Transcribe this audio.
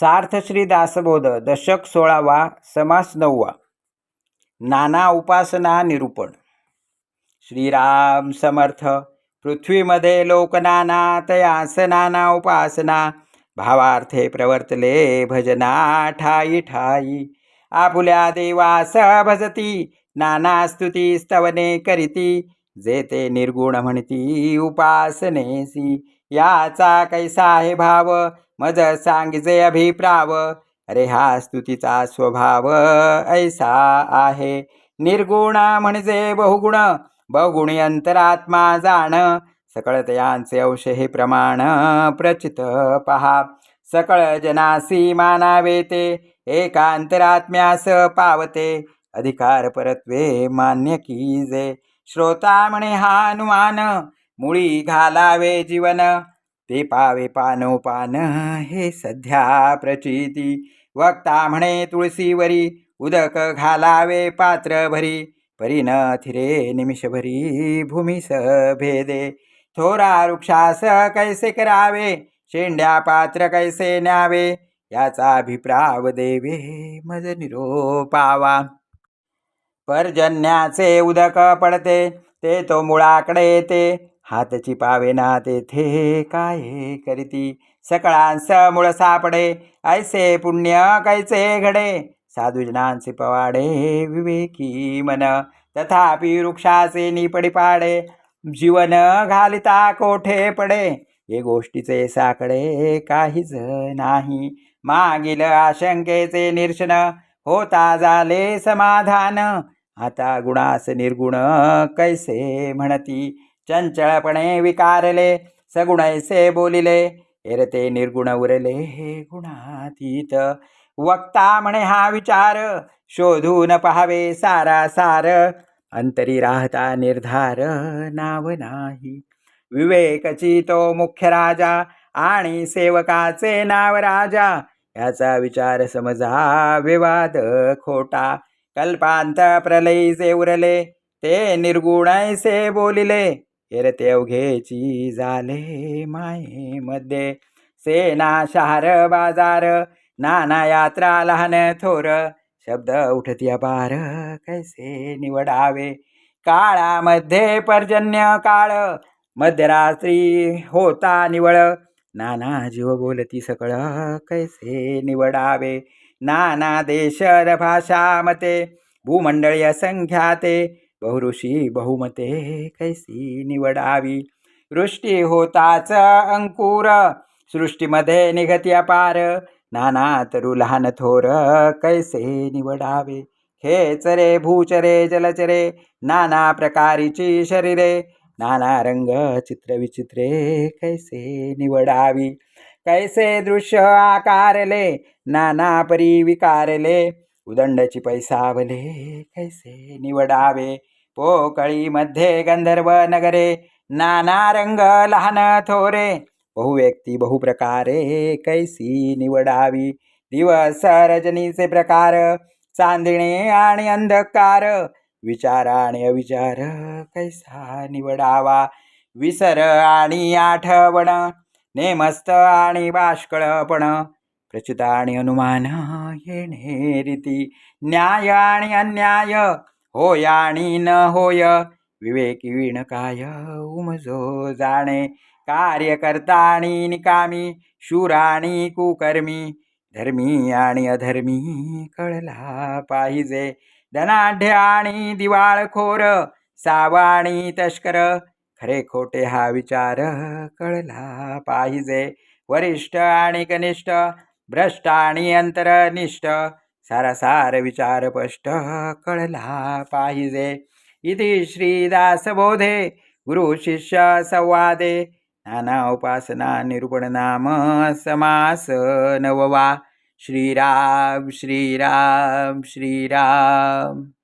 सार्थश्री दासबोध दशक सोळावा समास नववा नाना उपासना निरूपण. श्रीराम समर्थ पृथ्वीमध्ये लोकनाना तयास नाना उपासना भावार्थे प्रवर्तले भजना ठाई ठाई. आपुल्या देवास भजती नाना स्तुती स्तवने करीती जे ते निर्गुण म्हणती उपासनेसी याचा कैसा आहे भाव मज सांगिजे अभिप्राव. अरे हा स्तुतीचा स्वभाव ऐसा आहे. निर्गुण म्हणजे बहुगुण बहुगुणी अंतरात्मा जाण. सकळ तयांचे अंश हे प्रमाण प्रचित पहा. सकळ जनासी मानावे ते एकांतरात्म्यास पावते. अधिकार परत्वे मान्य की जे. श्रोता म्हणे हा अनुमान मुळी घालावे जीवन. ते पावे पानोपान हे सध्या प्रचिती. वक्ता म्हणे तुळशीवरी उदक घालावे पात्र भरी परी न थिरे निमिषभरी भूमीस भेदे थोरा वृक्षास कैसे करावे? शेंड्या पात्र कैसे न्यावे? याचा अभिप्राव देवे मज निरोपावा. पर्जन्याचे उदक पडते ते तो मुळाकडे येते. हातची पावेना तेथे काय करीती? सकळांस मुळ सापडे ऐसे पुण्य कैसे घडे? साधुजनांचे पवाडे विवेकी मन तथापि वृक्षाचे निपडी पाडे. जीवन घालिता कोठे पडे? हे गोष्टीचे साकडे काहीच नाही. मागील आशंकेचे निर्शन होता झाले समाधान. आता गुणास निर्गुण कैसे म्हणती? चंचळपणे विकारले सगुणैसे बोलिले. एरते निर्गुण उरले गुणातीत. वक्ता म्हणे हा विचार शोधून पहावे सारा सार. अंतरी राहता निर्धार नाव नाही. विवेकची तो मुख्य राजा आणि सेवकाचे नाव राजा. याचा विचार समजा विवाद खोटा. कल्पांत प्रलयीचे उरले ते निर्गुणैसे बोलिले एरते अवघेची झाले मायेमध्ये सेना शहार बाजार नाना यात्रा लहान थोर शब्द उठती अपार कैसे निवडावे? काळामध्ये पर्जन्य काळ मध्यरात्री होता निवळ नाना जीव बोलती सकळ कैसे निवडावे? नाना देशर भाषा मते भूमंडळी असंख्याते बहुऋषी बहुमते कैसी निवडावी. वृष्टी होताच अंकुर सृष्टीमध्ये निघती अपार. नाना तरु लहान थोर कैसे निवडावे. खेचरे भूचरे जलचरे नाना प्रकारीची शरीरे. नाना रंग चित्रविचित्रे कैसे निवडावी. कैसे दृश्य आकारले नाना परी विकारले उदंडची पैसावले कैसे निवडावे पोकळीमध्ये गंधर्व नगरे नाना रंग लहान थोरे बहु व्यक्ती बहु प्रकारे कैसी निवडावी दिवस रजनीचे प्रकार चांदणे आणि अंधकार विचार आणि अविचार कैसा निवडावा विसर आणि आठवण नेमस्त आणि बाष्कळपण. प्रचित आणि अनुमान येणे रीती न्याय आणि अन्याय होय आणि न होय विवेकी विण काय उमजो जाणे कार्यकर्ता आणि निकामी शूर आणि कुकर्मी धर्मी आणि अधर्मी कळला पाहिजे धनाढ्य आणि दिवाळखोर सावाणी तस्कर खरे खोटे हा विचार कळला पाहिजे. वरिष्ठ आणि कनिष्ठ भ्रष्ट आणि अंतरनिष्ठ सारासार विचार स्पष्ट कळला पाहिजे. इति श्रीदासबोधे गुरु शिष्य संवादे नाना उपासना निरूपण नाम समास नववा. श्रीराम श्रीराम श्रीराम.